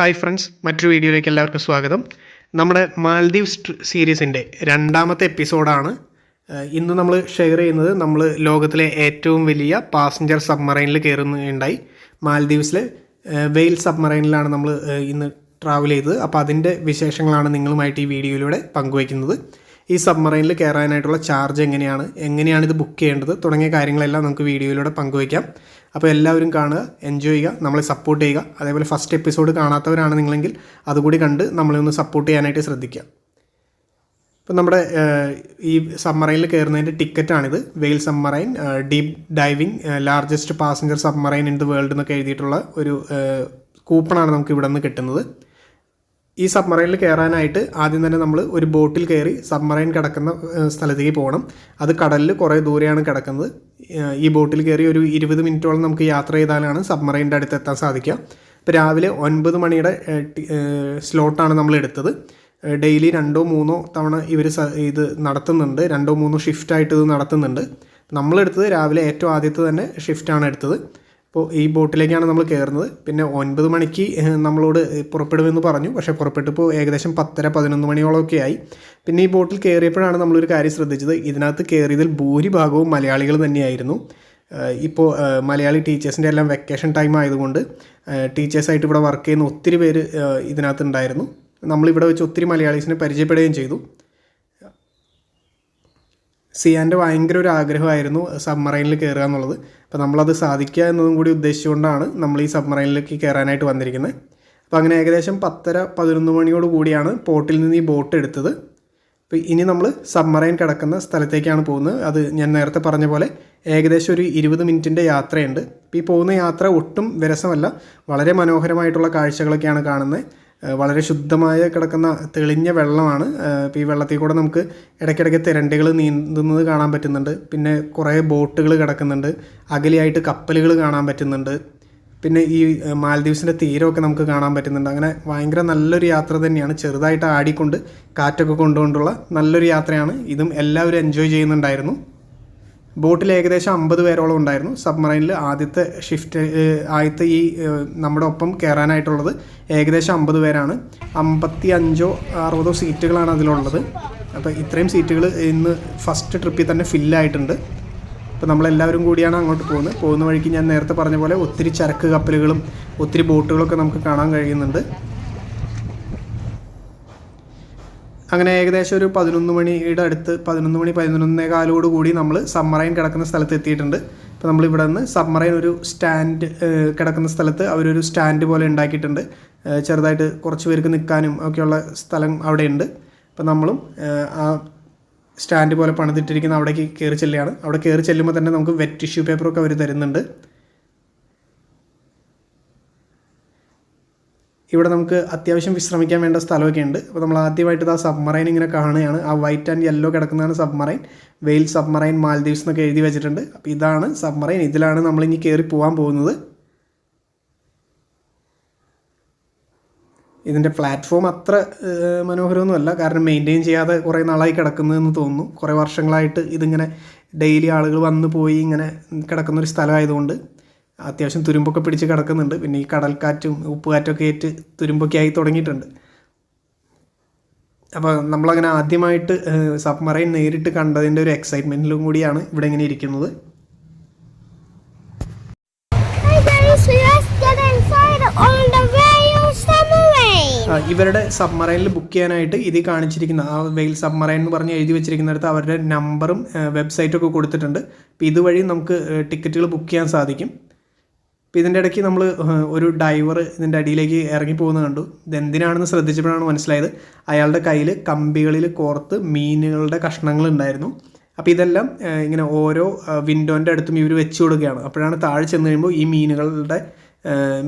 Hi friends മറ്റൊരു വീഡിയോയിലേക്ക് എല്ലാവർക്കും സ്വാഗതം. നമ്മുടെ മാൽദീവ്സ് സീരീസിന്റെ രണ്ടാമത്തെ എപ്പിസോഡാണ്. ഇന്ന് നമ്മൾ ഷെയർ ചെയ്യുന്നത് നമ്മൾ ലോകത്തിലെ ഏറ്റവും വലിയ പാസഞ്ചർ സബ്മറൈനിൽ കയറുന്നുണ്ടായി. മാൽദീവ്സിലെ വെയിൽ സബ്മറൈനിലാണ് നമ്മൾ ഇന്ന് ട്രാവൽ ചെയ്തത്. അപ്പോൾ അതിന്റെ വിശേഷങ്ങളാണ് നിങ്ങളുമായിട്ട് ഈ വീഡിയോയിലൂടെ പങ്കുവയ്ക്കുന്നത്. ഈ സബ്മറൈനിൽ കയറാനായിട്ടുള്ള ചാർജ് എങ്ങനെയാണ്? എങ്ങനെയാണ് ഇത് ബുക്ക് ചെയ്യേണ്ടത്? തുടങ്ങിയ കാര്യങ്ങളെല്ലാം നമുക്ക് വീഡിയോയിലൂടെ പങ്കുവയ്ക്കാം. അപ്പോൾ എല്ലാവരും കാണുക എൻജോയ് ചെയ്യുക നമ്മളെ സപ്പോർട്ട് ചെയ്യുക. അതേപോലെ ഫസ്റ്റ് എപ്പിസോഡ് കാണാത്തവരാണ് നിങ്ങളെങ്കിൽ അതുകൂടി കണ്ട് നമ്മളെ ഒന്ന് സപ്പോർട്ട് ചെയ്യാനായിട്ട് ശ്രദ്ധിക്കുക. ഇപ്പം നമ്മുടെ ഈ സബ്മറൈനിൽ കയറുന്നതിന്റെ ടിക്കറ്റാണിത്. Whale submarine deep diving largest passenger submarine in the world എന്നൊക്കെ എഴുതിയിട്ടുള്ള ഒരു കൂപ്പണാണ് നമുക്ക് ഇവിടെ നിന്ന് കിട്ടുന്നത്. ഈ സബ്മറൈനിൽ കയറാനായിട്ട് ആദ്യം തന്നെ നമ്മൾ ഒരു ബോട്ടിൽ കയറി സബ്മറൈൻ കിടക്കുന്ന സ്ഥലത്തേക്ക് പോകണം അത് കടലിൽ കുറേ ദൂരെയാണ് കിടക്കുന്നത്. ഈ ബോട്ടിൽ കയറി ഒരു ഇരുപത് മിനിറ്റോളം നമുക്ക് യാത്ര ചെയ്താലാണ് സബ്മറൈന്റെ അടുത്ത് എത്താൻ സാധിക്കുക. ഇപ്പോൾ രാവിലെ ഒൻപത് മണിയുടെ സ്ലോട്ടാണ് നമ്മൾ എടുത്തത്. ഡെയിലി രണ്ടോ മൂന്നോ തവണ ഇവർ ഇത് നടത്തുന്നുണ്ട്. രണ്ടോ മൂന്നോ ഷിഫ്റ്റായിട്ട് ഇത് നടത്തുന്നുണ്ട്. നമ്മളെടുത്തത് രാവിലെ ഏറ്റവും ആദ്യത്തെ തന്നെ ഷിഫ്റ്റാണ് എടുത്തത്. അപ്പോൾ ഈ ബോട്ടിലേക്കാണ് നമ്മൾ കയറുന്നത്. പിന്നെ ഒൻപത് മണിക്ക് നമ്മളോട് പുറപ്പെടുമെന്ന് പറഞ്ഞു. പക്ഷേ പുറപ്പെട്ടപ്പോൾ ഏകദേശം പത്തര പതിനൊന്ന് മണിയോളമൊക്കെ ആയി. പിന്നെ ഈ ബോട്ടിൽ കയറിയപ്പോഴാണ് നമ്മളൊരു കാര്യം ശ്രദ്ധിച്ചത്. ഇതിനകത്ത് കയറിയതിൽ ഭൂരിഭാഗവും മലയാളികൾ തന്നെയായിരുന്നു. ഇപ്പോൾ മലയാളി ടീച്ചേഴ്സിന്റെ എല്ലാം വെക്കേഷൻ ടൈം ആയതുകൊണ്ട് ടീച്ചേഴ്സായിട്ട് ഇവിടെ വർക്ക് ചെയ്യുന്ന ഒത്തിരി പേര് ഇതിനകത്ത് ഉണ്ടായിരുന്നു. നമ്മളിവിടെ വെച്ച് ഒത്തിരി മലയാളീസിനെ പരിചയപ്പെടുകയും ചെയ്തു. സിയാന്റെ ഭയങ്കര ഒരു ആഗ്രഹമായിരുന്നു സബ്മറൈനിൽ കയറുക എന്നുള്ളത്. അപ്പോൾ നമ്മളത് സാധിക്കുക എന്നതും കൂടി ഉദ്ദേശിച്ചുകൊണ്ടാണ് നമ്മൾ ഈ സബ്മറൈനിലേക്ക് കയറാനായിട്ട് വന്നിരിക്കുന്നത്. അപ്പോൾ അങ്ങനെ ഏകദേശം പത്തര പതിനൊന്ന് മണിയോട് കൂടിയാണ് പോർട്ടിൽ നിന്ന് ഈ ബോട്ട് എടുത്തത്. അപ്പോൾ ഇനി നമ്മൾ സബ്മറൈൻ കിടക്കുന്ന സ്ഥലത്തേക്കാണ് പോകുന്നത്. അത് ഞാൻ നേരത്തെ പറഞ്ഞ പോലെ ഏകദേശം ഒരു ഇരുപത് മിനിറ്റിന്റെ യാത്രയുണ്ട്. ഇപ്പോൾ ഈ പോകുന്ന യാത്ര ഒട്ടും വിരസമല്ല. വളരെ മനോഹരമായിട്ടുള്ള കാഴ്ചകളൊക്കെയാണ് കാണുന്നത്. വളരെ ശുദ്ധമായ കിടക്കുന്ന തെളിഞ്ഞ വെള്ളമാണ്. ഇപ്പോൾ ഈ വെള്ളത്തിൽ കൂടെ നമുക്ക് ഇടയ്ക്കിടയ്ക്ക് തിരണ്ടികൾ നീന്തുന്നത് കാണാൻ പറ്റുന്നുണ്ട്. പിന്നെ കുറേ ബോട്ടുകൾ കിടക്കുന്നുണ്ട്. അകലെയായിട്ട് കപ്പലുകൾ കാണാൻ പറ്റുന്നുണ്ട്. പിന്നെ ഈ മാലദ്വീപ്സിന്റെ തീരമൊക്കെ നമുക്ക് കാണാൻ പറ്റുന്നുണ്ട്. അങ്ങനെ ഭയങ്കര നല്ലൊരു യാത്ര തന്നെയാണ്. ചെറുതായിട്ട് ആടിക്കൊണ്ട് കാറ്റൊക്കെ കൊണ്ടുകൊണ്ടുള്ള നല്ലൊരു യാത്രയാണ്. ഇതും എല്ലാവരും എൻജോയ് ചെയ്യുന്നുണ്ടായിരുന്നു. ബോട്ടിൽ ഏകദേശം അമ്പത് പേരോളം ഉണ്ടായിരുന്നു. സബ്മറൈനിൽ ആദ്യത്തെ ഷിഫ്റ്റ് ആദ്യത്തെ ഈ നമ്മുടെ ഒപ്പം കയറാനായിട്ടുള്ളത് ഏകദേശം അമ്പത് പേരാണ്. അമ്പത്തി അഞ്ചോ അറുപതോ സീറ്റുകളാണ് അതിലുള്ളത്. അപ്പോൾ ഇത്രയും സീറ്റുകൾ ഇന്ന് ഫസ്റ്റ് ട്രിപ്പിൽ തന്നെ ഫില്ലായിട്ടുണ്ട് അപ്പോൾ നമ്മളെല്ലാവരും കൂടിയാണ് അങ്ങോട്ട് പോകുന്നത്. പോകുന്ന വഴിക്ക് ഞാൻ നേരത്തെ പറഞ്ഞ പോലെ ഒത്തിരി ചരക്ക് കപ്പലുകളും ഒത്തിരി ബോട്ടുകളൊക്കെ നമുക്ക് കാണാൻ കഴിയുന്നുണ്ട്. അങ്ങനെ ഏകദേശം ഒരു പതിനൊന്ന് മണിയുടെ അടുത്ത് പതിനൊന്ന് മണി പതിനൊന്നേ കാലോട് കൂടി നമ്മൾ സബ്മറൈൻ കിടക്കുന്ന സ്ഥലത്ത് എത്തിയിട്ടുണ്ട്. ഇപ്പോൾ നമ്മൾ ഇവിടെ നിന്ന് സബ്മറൈൻ ഒരു സ്റ്റാൻഡ് കിടക്കുന്ന സ്ഥലത്ത് അവരൊരു സ്റ്റാൻഡ് പോലെ ഉണ്ടാക്കിയിട്ടുണ്ട്. ചെറുതായിട്ട് കുറച്ച് പേർക്ക് നിൽക്കാനും ഒക്കെയുള്ള സ്ഥലം അവിടെയുണ്ട്. അപ്പോൾ നമ്മളും ആ സ്റ്റാൻഡ് പോലെ പണിതിട്ടിരിക്കുന്ന അവിടേക്ക് കയറി ചെല്ലുകയാണ്. അവിടെ കയറി ചെല്ലുമ്പോൾ തന്നെ നമുക്ക് വെറ്റ് ടിഷ്യൂ പേപ്പറൊക്കെ അവർ തരുന്നുണ്ട്. ഇവിടെ നമുക്ക് അത്യാവശ്യം വിശ്രമിക്കാൻ വേണ്ട സ്ഥലമൊക്കെ ഉണ്ട്. അപ്പോൾ നമ്മൾ ആദ്യമായിട്ട് ആ സബ്മറൈൻ ഇങ്ങനെ കാണുകയാണ്. ആ വൈറ്റ് ആൻഡ് യെല്ലോ കിടക്കുന്നതാണ് സബ്മറൈൻ വെയിൽ സബ്മറൈൻ മാൽദീവ്സ് എന്നൊക്കെ എഴുതി വെച്ചിട്ടുണ്ട്. അപ്പോൾ ഇതാണ് സബ്മറൈൻ ഇതിലാണ് നമ്മൾ ഇനി കയറി പോകാൻ പോകുന്നത്. ഇതിന്റെ പ്ലാറ്റ്ഫോം അത്ര മനോഹരമൊന്നുമല്ല കാരണം മെയിന്റെയിൻ ചെയ്യാതെ കുറേ നാളായി കിടക്കുന്നതെന്ന് തോന്നുന്നു. കുറേ വർഷങ്ങളായിട്ട് ഇതിങ്ങനെ ഡെയിലി ആളുകൾ വന്നു പോയി ഇങ്ങനെ കിടക്കുന്നൊരു സ്ഥലമായതുകൊണ്ട്. അത്യാവശ്യം തുരുമ്പൊക്കെ പിടിച്ച് കിടക്കുന്നുണ്ട്. പിന്നെ ഈ കടൽക്കാറ്റും ഉപ്പുകാറ്റൊക്കെ ഏറ്റ് തുരുമ്പൊക്കെ ആയി തുടങ്ങിയിട്ടുണ്ട്. അപ്പോൾ നമ്മളങ്ങനെ ആദ്യമായിട്ട് സബ്മറൈൻ നേരിട്ട് കണ്ടതിന്റെ ഒരു എക്സൈറ്റ്മെന്റിലും കൂടിയാണ് ഇവിടെ ഇങ്ങനെ ഇരിക്കുന്നത്. ഇവരുടെ സബ്മറൈനിൽ ബുക്ക് ചെയ്യാനായിട്ട് ഇത് കാണിച്ചിരിക്കുന്ന ആ വെയിൽ സബ്മറൈൻ എന്ന് പറഞ്ഞ് എഴുതി വെച്ചിരിക്കുന്നിടത്ത് അവരുടെ നമ്പറും വെബ്സൈറ്റും ഒക്കെ കൊടുത്തിട്ടുണ്ട്. അപ്പോൾ ഇതുവഴി നമുക്ക് ടിക്കറ്റുകൾ ബുക്ക് ചെയ്യാൻ സാധിക്കും. അപ്പോൾ ഇതിന്റെ ഇടയ്ക്ക് നമ്മൾ ഒരു ഡൈവർ ഇതിന്റെ അടിയിലേക്ക് ഇറങ്ങി പോകുന്നത് കണ്ടു. ഇതെന്തിനാണെന്ന് ശ്രദ്ധിച്ചപ്പോഴാണ് മനസ്സിലായത്. അയാളുടെ കയ്യിൽ കമ്പികളിൽ കോർത്ത് മീനുകളുടെ കഷ്ണങ്ങൾ ഉണ്ടായിരുന്നു. അപ്പോൾ ഇതെല്ലാം ഇങ്ങനെ ഓരോ വിൻഡോന്റെ അടുത്തും ഇവർ വെച്ച് കൊടുക്കുകയാണ്. അപ്പോഴാണ് താഴെ ചെന്ന് കഴിയുമ്പോൾ ഈ മീനുകളുടെ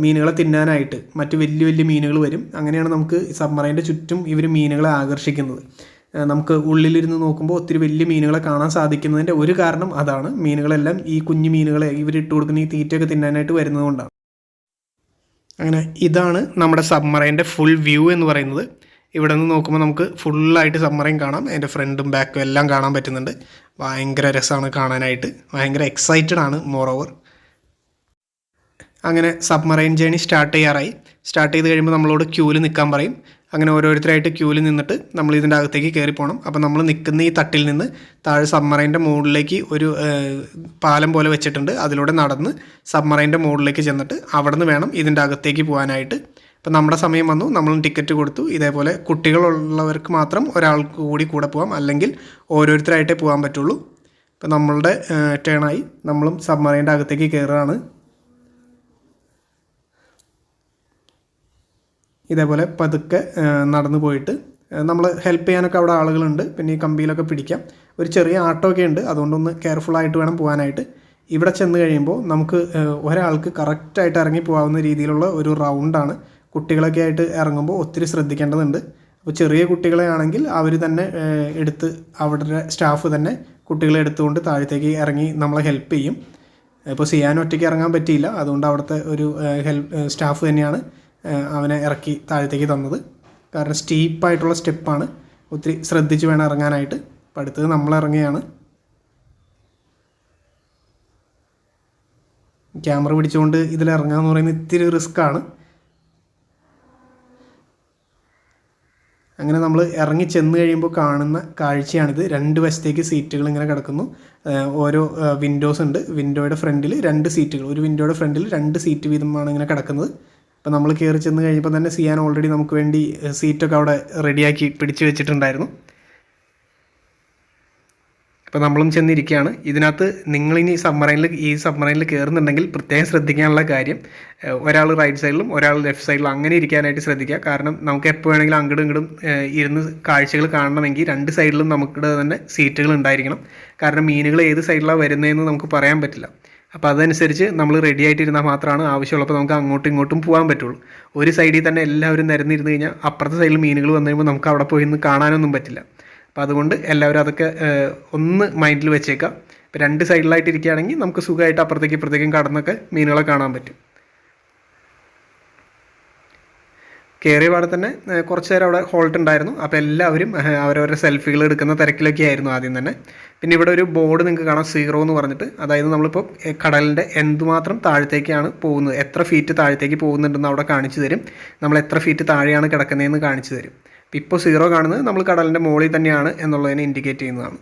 മീനുകളെ തിന്നാനായിട്ട് മറ്റ് വലിയ വലിയ മീനുകൾ വരും. അങ്ങനെയാണ് നമുക്ക് സബ്മറൈന്റെ ചുറ്റും ഇവർ മീനുകളെ ആകർഷിക്കുന്നത്. നമുക്ക് ഉള്ളിലിരുന്ന് നോക്കുമ്പോൾ ഒത്തിരി വലിയ മീനുകളെ കാണാൻ സാധിക്കുന്നതിന്റെ ഒരു കാരണം അതാണ്. മീനുകളെല്ലാം ഈ കുഞ്ഞു മീനുകളെ ഇവർ ഇട്ട് കൊടുക്കുന്ന ഈ തീറ്റയൊക്കെ തിന്നാനായിട്ട് വരുന്നതുകൊണ്ടാണ് അങ്ങനെ ഇതാണ് നമ്മുടെ സബ്മറൈന്റെ ഫുൾ വ്യൂ എന്ന് പറയുന്നത്. ഇവിടെ നിന്ന് നോക്കുമ്പോൾ നമുക്ക് ഫുള്ളായിട്ട് സബ്മറൈൻ കാണാം. അതിന്റെ ഫ്രണ്ടും ബാക്കും എല്ലാം കാണാൻ പറ്റുന്നുണ്ട്. ഭയങ്കര രസമാണ് കാണാനായിട്ട്. ഭയങ്കര എക്സൈറ്റഡ് ആണ് മോർ ഓവർ അങ്ങനെ സബ്മറൈൻ ജേണി സ്റ്റാർട്ട് ചെയ്യാറായി. സ്റ്റാർട്ട് ചെയ്ത് കഴിയുമ്പോൾ നമ്മളോട് ക്യൂവിൽ നിൽക്കാൻ പറയും. അങ്ങനെ ഓരോരുത്തരായിട്ട് ക്യൂവിൽ നിന്നിട്ട് നമ്മൾ ഇതിന്റെ അകത്തേക്ക് കയറി പോകണം അപ്പോൾ നമ്മൾ നിൽക്കുന്ന ഈ തട്ടിൽ നിന്ന് താഴെ സബ്മറൈന്റെ മുകളിലേക്ക് ഒരു പാലം പോലെ വെച്ചിട്ടുണ്ട്. അതിലൂടെ നടന്ന് സബ്മറൈന്റെ മുകളിലേക്ക് ചെന്നിട്ട് അവിടെ നിന്ന് വേണം ഇതിന്റെ അകത്തേക്ക് പോകാനായിട്ട്. അപ്പോൾ നമ്മുടെ സമയം വന്നു. നമ്മൾ ടിക്കറ്റ് കൊടുത്തു. ഇതേപോലെ കുട്ടികളുള്ളവർക്ക് മാത്രം ഒരാൾക്ക് കൂടി കൂടെ പോകാം അല്ലെങ്കിൽ ഓരോരുത്തരായിട്ടേ പോകാൻ പറ്റുള്ളൂ. ഇപ്പോൾ നമ്മളുടെ ടേണായി നമ്മളും സബ്മറൈന്റെ അകത്തേക്ക് കയറുകയാണ്. ഇതേപോലെ പതുക്കെ നടന്നു പോയിട്ട് നമ്മൾ ഹെൽപ്പ് ചെയ്യാനൊക്കെ അവിടെ ആളുകളുണ്ട്. പിന്നെ ഈ കമ്പിയിലൊക്കെ പിടിക്കാം. ഒരു ചെറിയ ആട്ടമൊക്കെ ഉണ്ട്. അതുകൊണ്ടൊന്ന് കെയർഫുള്ളായിട്ട് വേണം പോകാനായിട്ട്. ഇവിടെ ചെന്ന് കഴിയുമ്പോൾ നമുക്ക് ഒരാൾക്ക് കറക്റ്റായിട്ട് ഇറങ്ങി പോകാവുന്ന രീതിയിലുള്ള ഒരു റൗണ്ടാണ് കുട്ടികളൊക്കെ ആയിട്ട് ഇറങ്ങുമ്പോൾ ഒത്തിരി ശ്രദ്ധിക്കേണ്ടതുണ്ട്. അപ്പോൾ ചെറിയ കുട്ടികളെ ആണെങ്കിൽ അവർ തന്നെ എടുത്ത് അവരുടെ സ്റ്റാഫ് തന്നെ കുട്ടികളെ എടുത്തുകൊണ്ട് താഴത്തേക്ക് ഇറങ്ങി നമ്മളെ ഹെൽപ്പ് ചെയ്യും. ഇപ്പോൾ സിയാൻ ഒറ്റയ്ക്ക് ഇറങ്ങാൻ പറ്റിയില്ല. അതുകൊണ്ട് അവിടുത്തെ ഒരു ഹെൽപ്പ് സ്റ്റാഫ് തന്നെയാണ്. അവനെ ഇറക്കി താഴത്തേക്ക് തന്നത്. കാരണം സ്റ്റീപ്പായിട്ടുള്ള സ്റ്റെപ്പാണ്. ഒത്തിരി ശ്രദ്ധിച്ച് വേണം ഇറങ്ങാനായിട്ട്. അപ്പം അടുത്തത് നമ്മൾ ഇറങ്ങുകയാണ്. ക്യാമറ പിടിച്ചുകൊണ്ട് ഇതിൽ ഇറങ്ങുക എന്ന് പറയുന്നത് ഇത്തിരി റിസ്ക്കാണ് അങ്ങനെ നമ്മൾ ഇറങ്ങി ചെന്ന് കഴിയുമ്പോൾ കാണുന്ന കാഴ്ചയാണിത്. രണ്ട് വശത്തേക്ക് സീറ്റുകൾ ഇങ്ങനെ കിടക്കുന്നു. ഓരോ വിൻഡോസ് ഉണ്ട്. വിൻഡോയുടെ ഫ്രണ്ടിൽ രണ്ട് സീറ്റുകൾ. ഒരു വിൻഡോയുടെ ഫ്രണ്ടിൽ രണ്ട് സീറ്റ് വീതമാണ് ഇങ്ങനെ കിടക്കുന്നത്. അപ്പോൾ നമ്മൾ കയറി ചെന്ന് കഴിഞ്ഞപ്പോൾ തന്നെ സിയാൻ ഓൾറെഡി നമുക്ക് വേണ്ടി സീറ്റൊക്കെ അവിടെ റെഡിയാക്കി പിടിച്ചു വെച്ചിട്ടുണ്ടായിരുന്നു. അപ്പോൾ നമ്മളും ചെന്നിരിക്കുകയാണ്. ഇതിനകത്ത് നിങ്ങളിനി സബ്മറൈനിൽ ഈ സബ്മറൈനിൽ കയറുന്നുണ്ടെങ്കിൽ പ്രത്യേകം ശ്രദ്ധിക്കാനുള്ള കാര്യം ഒരാൾ റൈറ്റ് സൈഡിലും ഒരാൾ ലെഫ്റ്റ് സൈഡിലും അങ്ങനെ ഇരിക്കാനായിട്ട് ശ്രദ്ധിക്കുക. കാരണം നമുക്ക് എപ്പോൾ വേണമെങ്കിലും അങ്ങോട്ടും ഇങ്ങോട്ടും ഇരുന്ന് കാഴ്ചകൾ കാണണമെങ്കിൽ രണ്ട് സൈഡിലും നമുക്കിടെ തന്നെ സീറ്റുകൾ ഉണ്ടായിരിക്കണം. കാരണം മീനുകൾ ഏത് സൈഡിലാണ് വരുന്നതെന്ന് നമുക്ക് പറയാൻ പറ്റില്ല. അപ്പോൾ അതനുസരിച്ച് നമ്മൾ റെഡി ആയിട്ടിരുന്നാൽ മാത്രമാണ് ആവശ്യമുള്ളപ്പോൾ നമുക്ക് അങ്ങോട്ടും ഇങ്ങോട്ടും പോകാൻ പറ്റുള്ളൂ. ഒരു സൈഡിൽ തന്നെ എല്ലാവരും നിരന്നിരുന്ന് കഴിഞ്ഞാൽ അപ്പുറത്തെ സൈഡിൽ മീനുകൾ വന്നു കഴിയുമ്പോൾ നമുക്ക് അവിടെ പോയി നിന്ന് കാണാനൊന്നും പറ്റില്ല. അപ്പോൾ അതുകൊണ്ട് എല്ലാവരും അതൊക്കെ ഒന്ന് മൈൻഡിൽ വെച്ചേക്കാം ഇപ്പോൾ രണ്ട് സൈഡിലായിട്ട് ഇരിക്കുകയാണെങ്കിൽ നമുക്ക് സുഖമായിട്ട് അപ്പുറത്തേക്ക് ഇപ്പുറത്തേക്കും കടന്നൊക്കെ മീനുകളെ കാണാൻ പറ്റും. കയറിയ പാടെ തന്നെ കുറച്ച് നേരം അവിടെ ഹോൾട്ട് ഉണ്ടായിരുന്നു. അപ്പോൾ എല്ലാവരും അവരവരുടെ സെൽഫികൾ എടുക്കുന്ന തിരക്കിലൊക്കെ ആയിരുന്നു ആദ്യം തന്നെ. പിന്നെ ഇവിടെ ഒരു ബോർഡ് നിങ്ങൾക്ക് കാണാം സീറോ എന്ന് പറഞ്ഞിട്ട്. അതായത് നമ്മളിപ്പോൾ കടലിന്റെ എന്തുമാത്രം താഴത്തേക്കാണ് പോകുന്നത് എത്ര ഫീറ്റ് താഴത്തേക്ക് പോകുന്നുണ്ടെന്ന് അവിടെ കാണിച്ചു തരും. നമ്മൾ എത്ര ഫീറ്റ് താഴെയാണ് കിടക്കുന്നതെന്ന് കാണിച്ചു തരും. ഇപ്പോൾ സീറോ കാണുന്നത് നമ്മൾ കടലിന്റെ മുകളിൽ തന്നെയാണ് എന്നുള്ളതിനെ ഇൻഡിക്കേറ്റ് ചെയ്യുന്നതാണ്.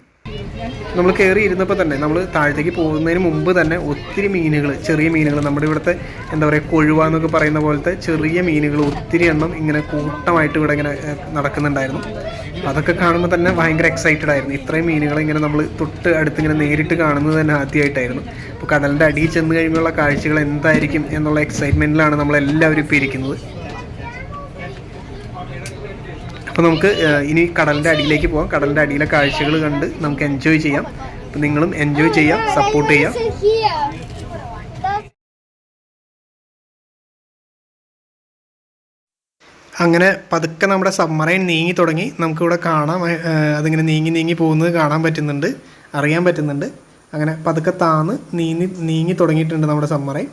നമ്മൾ കയറി ഇരുന്നപ്പോൾ തന്നെ നമ്മൾ താഴത്തേക്ക് പോകുന്നതിന് മുമ്പ് തന്നെ ഒത്തിരി മീനുകൾ ചെറിയ മീനുകൾ നമ്മുടെ ഇവിടുത്തെ എന്താ പറയുക കൊഴുവ എന്നൊക്കെ പറയുന്ന പോലത്തെ ചെറിയ മീനുകൾ ഒത്തിരി എണ്ണം ഇങ്ങനെ കൂട്ടമായിട്ട് ഇവിടെ ഇങ്ങനെ നടക്കുന്നുണ്ടായിരുന്നു. അതൊക്കെ കാണുമ്പോൾ തന്നെ ഭയങ്കര എക്സൈറ്റഡ് ആയിരുന്നു. ഇത്രയും മീനുകൾ ഇങ്ങനെ നമ്മൾ തൊട്ട് അടുത്ത് ഇങ്ങനെ നേരിട്ട് കാണുന്നത് തന്നെ ആദ്യമായിട്ടായിരുന്നു. അപ്പോൾ കടലിന്റെ അടിയിൽ ചെന്ന് കഴിയുമ്പോഴുള്ള കാഴ്ചകൾ എന്തായിരിക്കും എന്നുള്ള എക്സൈറ്റ്മെന്റിലാണ് നമ്മളെല്ലാവരും ഇപ്പോൾ ഇരിക്കുന്നത്. അപ്പോൾ നമുക്ക് ഇനി കടലിന്റെ അടിയിലേക്ക് പോകാം കടലിന്റെ അടിയിലെ കാഴ്ചകൾ കണ്ട് നമുക്ക് എൻജോയ് ചെയ്യാം. അപ്പോൾ നിങ്ങളും എൻജോയ് ചെയ്യാം സപ്പോർട്ട് ചെയ്യാം. അങ്ങനെ പതുക്കെ നമ്മുടെ സബ്മറൈൻ നീങ്ങി തുടങ്ങി. നമുക്കിവിടെ കാണാം അതിങ്ങനെ നീങ്ങി നീങ്ങി പോകുന്നത് കാണാൻ പറ്റുന്നുണ്ട് അറിയാൻ പറ്റുന്നുണ്ട്. അങ്ങനെ പതുക്കെ താന്ന് നീങ്ങി നീങ്ങി തുടങ്ങിയിട്ടുണ്ട് നമ്മുടെ സബ്മറൈൻ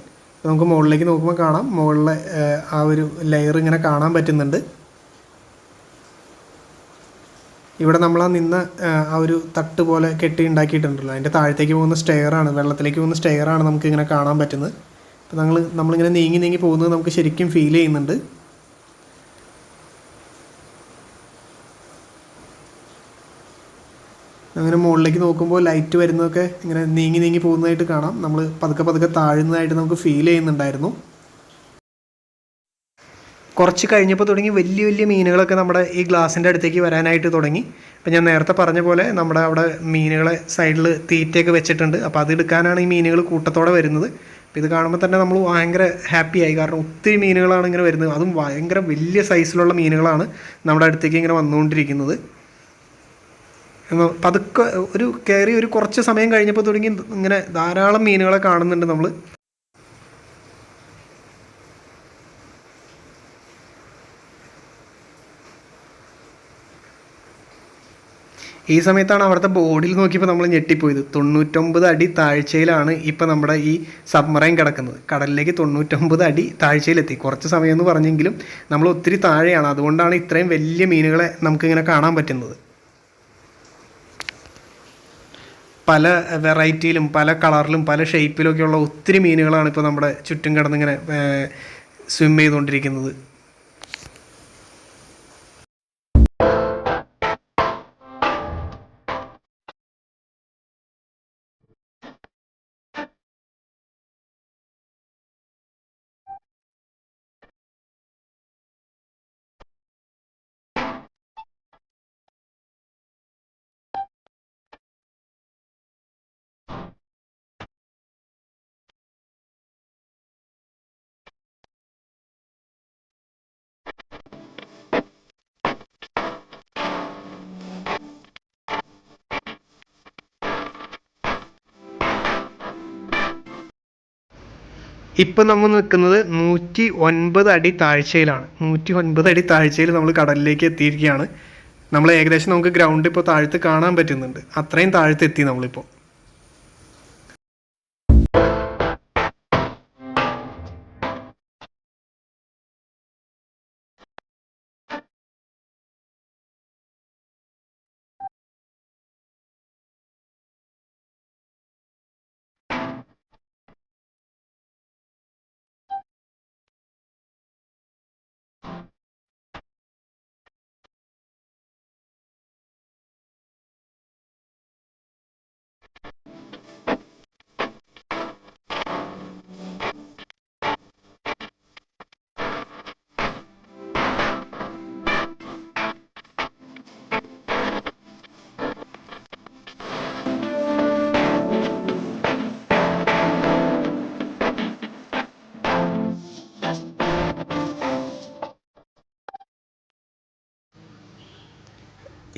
നമുക്ക് മുകളിലേക്ക് നോക്കുമ്പോൾ കാണാം. മുകളിലെ ആ ഒരു ലെയർ ഇങ്ങനെ കാണാൻ പറ്റുന്നുണ്ട്. ഇവിടെ നമ്മൾ ആ നിന്ന ആ, ഒരു തട്ട് പോലെ കെട്ടി ഉണ്ടാക്കിയിട്ടുണ്ടല്ലോ. അതിന്റെ താഴത്തേക്ക് പോകുന്ന സ്റ്റെയറാണ് വെള്ളത്തിലേക്ക് പോകുന്ന സ്റ്റെയറാണ് നമുക്ക് ഇങ്ങനെ കാണാൻ പറ്റുന്നത്. അപ്പോൾ നമ്മൾ നമ്മളിങ്ങനെ നീങ്ങി നീങ്ങി പോകുന്നത് നമുക്ക് ശരിക്കും ഫീൽ ചെയ്യുന്നുണ്ട്. അങ്ങനെ മുകളിലേക്ക് നോക്കുമ്പോൾ ലൈറ്റ് വരുന്നതൊക്കെ ഇങ്ങനെ നീങ്ങി നീങ്ങി പോകുന്നതായിട്ട് കാണാം. നമ്മൾ പതുക്കെ പതുക്കെ താഴുന്നതായിട്ട് നമുക്ക് ഫീൽ ചെയ്യുന്നുണ്ടായിരുന്നു. കുറച്ച് കഴിഞ്ഞപ്പോൾ തുടങ്ങി വലിയ വലിയ മീനുകളൊക്കെ നമ്മുടെ ഈ ഗ്ലാസിന്റെ അടുത്തേക്ക് വരാനായിട്ട് തുടങ്ങി. അപ്പം ഞാൻ നേരത്തെ പറഞ്ഞ പോലെ നമ്മുടെ അവിടെ മീനുകളെ സൈഡിൽ തീറ്റയൊക്കെ വെച്ചിട്ടുണ്ട്. അപ്പോൾ അത് എടുക്കാനാണ് ഈ മീനുകൾ കൂട്ടത്തോടെ വരുന്നത്. അപ്പോൾ ഇത് കാണുമ്പോൾ തന്നെ നമ്മൾ ഭയങ്കര ഹാപ്പി ആയി. കാരണം ഒത്തിരി മീനുകളാണ് ഇങ്ങനെ വരുന്നത്. അതും ഭയങ്കര വലിയ സൈസിലുള്ള മീനുകളാണ് നമ്മുടെ അടുത്തേക്ക് ഇങ്ങനെ വന്നുകൊണ്ടിരിക്കുന്നത്. പതുക്കെ ഒരു കയറി ഒരു കുറച്ച് സമയം കഴിഞ്ഞപ്പോൾ തുടങ്ങി ഇങ്ങനെ ധാരാളം മീനുകളെ കാണുന്നുണ്ട് നമ്മൾ ഈ സമയത്താണ് അവിടുത്തെ ബോർഡിൽ നോക്കിയപ്പോൾ നമ്മൾ ഞെട്ടിപ്പോയത്. തൊണ്ണൂറ്റൊമ്പത് അടി താഴ്ചയിലാണ് ഇപ്പോൾ നമ്മുടെ ഈ സബ്മറൈൻ കിടക്കുന്നത്. കടലിലേക്ക് തൊണ്ണൂറ്റൊമ്പത് അടി താഴ്ചയിലെത്തി. കുറച്ച് സമയം എന്ന് പറഞ്ഞെങ്കിലും നമ്മൾ ഒത്തിരി താഴെയാണ്. അതുകൊണ്ടാണ് ഇത്രയും വലിയ മീനുകളെ നമുക്കിങ്ങനെ കാണാൻ പറ്റുന്നത്. പല വെറൈറ്റിയിലും പല കളറിലും പല ഷേപ്പിലൊക്കെയുള്ള ഒത്തിരി മീനുകളാണ് ഇപ്പോൾ നമ്മുടെ ചുറ്റും കിടന്നിങ്ങനെ സ്വിം ചെയ്തുകൊണ്ടിരിക്കുന്നത്. ഇപ്പം നമ്മൾ നിൽക്കുന്നത് നൂറ്റി ഒൻപത് അടി താഴ്ചയിലാണ്. നൂറ്റി ഒൻപത് അടി താഴ്ചയിൽ നമ്മൾ കടലിലേക്ക് എത്തിയിരിക്കുകയാണ്. നമ്മൾ ഏകദേശം നമുക്ക് ഗ്രൗണ്ട് ഇപ്പോൾ താഴത്ത് കാണാൻ പറ്റുന്നുണ്ട്. അത്രയും താഴത്ത് എത്തി നമ്മളിപ്പോൾ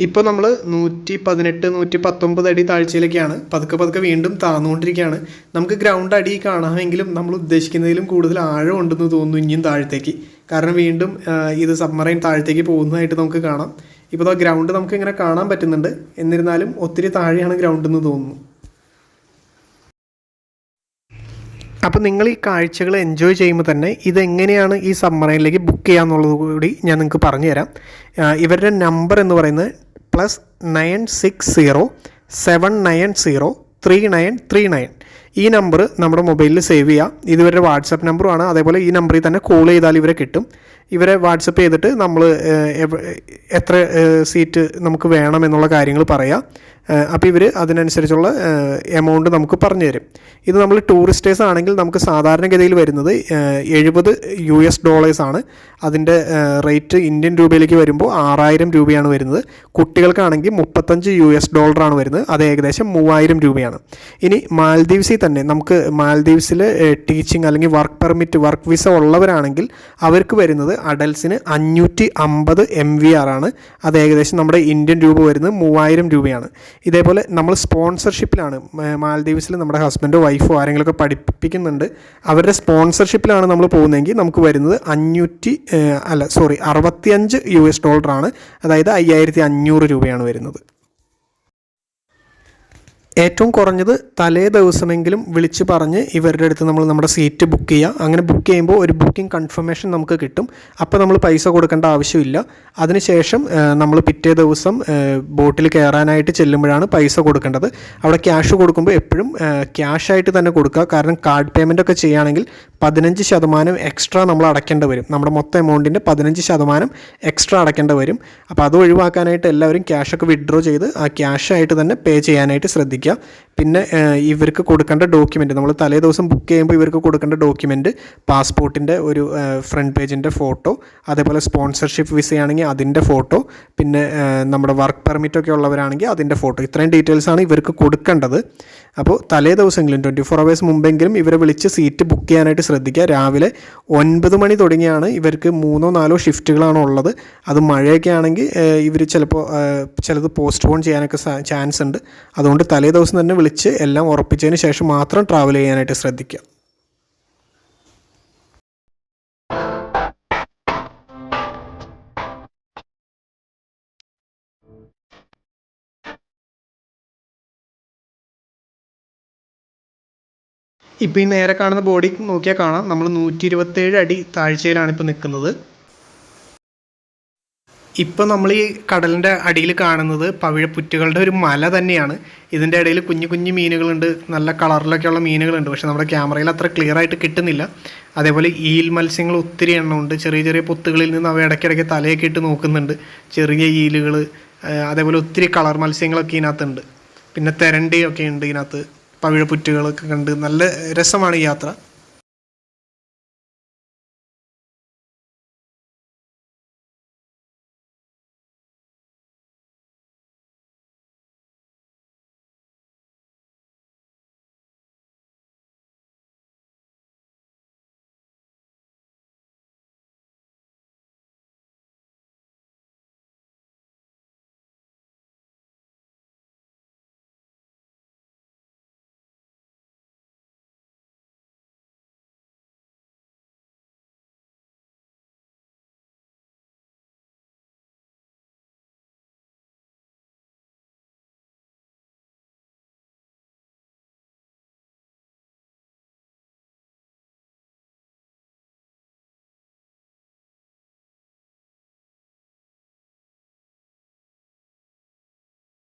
ഇപ്പോൾ നമ്മൾ നൂറ്റി പതിനെട്ട് നൂറ്റി പത്തൊമ്പത് അടി താഴ്ചയിലേക്കാണ് പതുക്കെ പതുക്കെ വീണ്ടും താഴ്ന്നുകൊണ്ടിരിക്കുകയാണ് നമുക്ക് ഗ്രൗണ്ട് അടി കാണാമെങ്കിലും നമ്മൾ ഉദ്ദേശിക്കുന്നതിലും കൂടുതൽ ആഴം ഉണ്ടെന്ന് തോന്നുന്നു ഇനിയും താഴത്തേക്ക്. കാരണം വീണ്ടും ഇത് സബ്മറൈൻ താഴത്തേക്ക് പോകുന്നതായിട്ട് നമുക്ക് കാണാം. ഇപ്പോൾ ഗ്രൗണ്ട് നമുക്ക് ഇങ്ങനെ കാണാൻ പറ്റുന്നുണ്ട്. എന്നിരുന്നാലും ഒത്തിരി താഴെയാണ് ഗ്രൗണ്ട് എന്ന് തോന്നുന്നു. അപ്പോൾ നിങ്ങൾ ഈ കാഴ്ചകൾ എൻജോയ് ചെയ്യുമ്പോൾ തന്നെ ഇതെങ്ങനെയാണ് ഈ സബ്മറൈനിലേക്ക് ബുക്ക് ചെയ്യാന്നുള്ളത് കൂടി ഞാൻ നിങ്ങൾക്ക് പറഞ്ഞുതരാം. ഇവരുടെ നമ്പർ എന്ന് പറയുന്നത് plus nine six zero seven nine zero three nine three nine ഈ നമ്പർ നമ്മുടെ മൊബൈലിൽ സേവ് ചെയ്യുക ഇതുവരെ വാട്സപ്പ് നമ്പറുമാണ് അതേപോലെ ഈ നമ്പറിൽ തന്നെ കോൾ ചെയ്താൽ ഇവരെ കിട്ടും. ഇവരെ വാട്സപ്പ് ചെയ്തിട്ട് നമ്മൾ എത്ര സീറ്റ് നമുക്ക് വേണം എന്നുള്ള കാര്യങ്ങൾ പറയാം. അപ്പോൾ ഇവർ അതിനനുസരിച്ചുള്ള എമൗണ്ട് നമുക്ക് പറഞ്ഞു തരും. ഇത് നമ്മൾ ടൂറിസ്റ്റേഴ്സ് ആണെങ്കിൽ നമുക്ക് സാധാരണഗതിയിൽ വരുന്നത് എഴുപത് യു എസ് ഡോളേഴ്സ് ആണ് അതിന്റെ റേറ്റ് ഇന്ത്യൻ രൂപയിലേക്ക് വരുമ്പോൾ ആറായിരം രൂപയാണ് വരുന്നത്. കുട്ടികൾക്കാണെങ്കിൽ മുപ്പത്തഞ്ച് യു എസ് ഡോളറാണ് വരുന്നത്. അത് ഏകദേശം മൂവായിരം രൂപയാണ്. ഇനി മാൽദീവ്സിൽ തന്നെ നമുക്ക് മാൽദീവ്സിൽ ടീച്ചിങ് അല്ലെങ്കിൽ വർക്ക് പെർമിറ്റ് വർക്ക് വിസ ഉള്ളവരാണെങ്കിൽ അവർക്ക് വരുന്നത് അഡൽസിന് അഞ്ഞൂറ്റി അമ്പത് എം വി ആർ ആണ്. അത് ഏകദേശം നമ്മുടെ ഇന്ത്യൻ രൂപ വരുന്നത് മൂവായിരം രൂപയാണ്. ഇതേപോലെ നമ്മൾ സ്പോൺസർഷിപ്പിലാണ്. മാലദ്വീപ്സിൽ നമ്മുടെ ഹസ്ബൻഡോ വൈഫോ ആരെങ്കിലുമൊക്കെ പഠിപ്പിക്കുന്നുണ്ട്. അവരുടെ സ്പോൺസർഷിപ്പിലാണ് നമ്മൾ പോകുന്നതെങ്കിൽ നമുക്ക് വരുന്നത് അഞ്ഞൂറ്റി അല്ല സോറി അറുപത്തിയഞ്ച് യു എസ് ഡോളറാണ്. അതായത് അയ്യായിരത്തി അഞ്ഞൂറ് രൂപയാണ് വരുന്നത്. ഏറ്റവും കുറഞ്ഞത് തലേ ദിവസമെങ്കിലും വിളിച്ച് പറഞ്ഞ് ഇവരുടെ അടുത്ത് നമ്മൾ നമ്മുടെ സീറ്റ് ബുക്ക് ചെയ്യുക അങ്ങനെ ബുക്ക് ചെയ്യുമ്പോൾ ഒരു ബുക്കിംഗ് കൺഫർമേഷൻ നമുക്ക് കിട്ടും. അപ്പോൾ നമ്മൾ പൈസ കൊടുക്കേണ്ട ആവശ്യമില്ല. അതിനുശേഷം നമ്മൾ പിറ്റേ ദിവസം ബോട്ടിൽ കയറാനായിട്ട് ചെല്ലുമ്പോഴാണ് പൈസ കൊടുക്കേണ്ടത്. അവിടെ ക്യാഷ് കൊടുക്കുമ്പോൾ എപ്പോഴും ക്യാഷായിട്ട് തന്നെ കൊടുക്കുക. കാരണം കാർഡ് പേയ്മെന്റ് ഒക്കെ ചെയ്യുകയാണെങ്കിൽ പതിനഞ്ച് ശതമാനം എക്സ്ട്രാ നമ്മൾ അടയ്ക്കേണ്ടി വരും. നമ്മുടെ മൊത്തം എമൗണ്ടിന്റെ പതിനഞ്ച് ശതമാനം എക്സ്ട്രാ അടയ്ക്കേണ്ടി വരും. അപ്പോൾ അത് ഒഴിവാക്കാനായിട്ട് എല്ലാവരും ക്യാഷൊക്കെ വിഡ്രോ ചെയ്ത് ആ ക്യാഷായിട്ട് തന്നെ പേ ചെയ്യാനായിട്ട് ശ്രദ്ധിക്കുക. américain, പിന്നെ ഇവർക്ക് കൊടുക്കേണ്ട ഡോക്യുമെന്റ് നമ്മൾ തലേ ദിവസം ബുക്ക് ചെയ്യുമ്പോൾ ഇവർക്ക് കൊടുക്കേണ്ട ഡോക്യുമെന്റ് പാസ്പോർട്ടിന്റെ ഒരു ഫ്രണ്ട് പേജിന്റെ ഫോട്ടോ അതേപോലെ സ്പോൺസർഷിപ്പ് വിസയാണെങ്കിൽ അതിന്റെ ഫോട്ടോ പിന്നെ നമ്മുടെ വർക്ക് പെർമിറ്റ് ഒക്കെ ഉള്ളവരാണെങ്കിൽ അതിന്റെ ഫോട്ടോ ഇത്രയും ഡീറ്റെയിൽസാണ് ഇവർക്ക് കൊടുക്കേണ്ടത്. അപ്പോൾ തലേ ദിവസമെങ്കിലും ട്വന്റി ഫോർ അവേഴ്സ് മുമ്പെങ്കിലും ഇവരെ വിളിച്ച് സീറ്റ് ബുക്ക് ചെയ്യാനായിട്ട് ശ്രദ്ധിക്കുക. രാവിലെ ഒൻപത് മണി തുടങ്ങിയാണ് ഇവർക്ക് മൂന്നോ നാലോ ഷിഫ്റ്റുകളാണ് ഉള്ളത്. അത് മഴയൊക്കെ ആണെങ്കിൽ ഇവർ ചിലപ്പോൾ ചിലത് പോസ്റ്റ്പോൺ ചെയ്യാനൊക്കെ ചാൻസ് ഉണ്ട്. അതുകൊണ്ട് തലേ ദിവസം തന്നെ വിളിച്ച് എല്ലാം ഉറപ്പിച്ചതിന് ശേഷം മാത്രം ട്രാവൽ ചെയ്യാനായിട്ട് ശ്രദ്ധിക്കുക. ഇപ്പോൾ ഈ നേരെ കാണുന്ന ബോഡി നോക്കിയാൽ കാണാം. നമ്മൾ നൂറ്റി ഇരുപത്തേഴ് അടി താഴ്ചയിലാണ് ഇപ്പോൾ നിൽക്കുന്നത്. ഇപ്പം നമ്മൾ ഈ കടലിന്റെ അടിയിൽ കാണുന്നത് പവിഴപ്പുറ്റുകളുടെ ഒരു മല തന്നെയാണ്. ഇതിന്റെ ഇടയിൽ കുഞ്ഞു കുഞ്ഞു മീനുകളുണ്ട് നല്ല കളറിലൊക്കെയുള്ള മീനുകളുണ്ട്. പക്ഷേ നമ്മുടെ ക്യാമറയിൽ അത്ര ക്ലിയർ ആയിട്ട് കിട്ടുന്നില്ല. അതേപോലെ ഈൽ മത്സ്യങ്ങൾ ഒത്തിരി എണ്ണമുണ്ട് ചെറിയ ചെറിയ പൊത്തുകളിൽ നിന്ന് അവ ഇടയ്ക്കിടയ്ക്ക് തലയൊക്കെ ഇട്ട് നോക്കുന്നുണ്ട്. ചെറിയ ഈലുകൾ അതേപോലെ ഒത്തിരി കളർ മത്സ്യങ്ങളൊക്കെ ഇതിനകത്തുണ്ട്. പിന്നെ തെരണ്ടിയൊക്കെ ഉണ്ട് ഇതിനകത്ത്. പവിഴപ്പുറ്റുകളൊക്കെ കണ്ട് നല്ല രസമാണ് ഈ യാത്ര.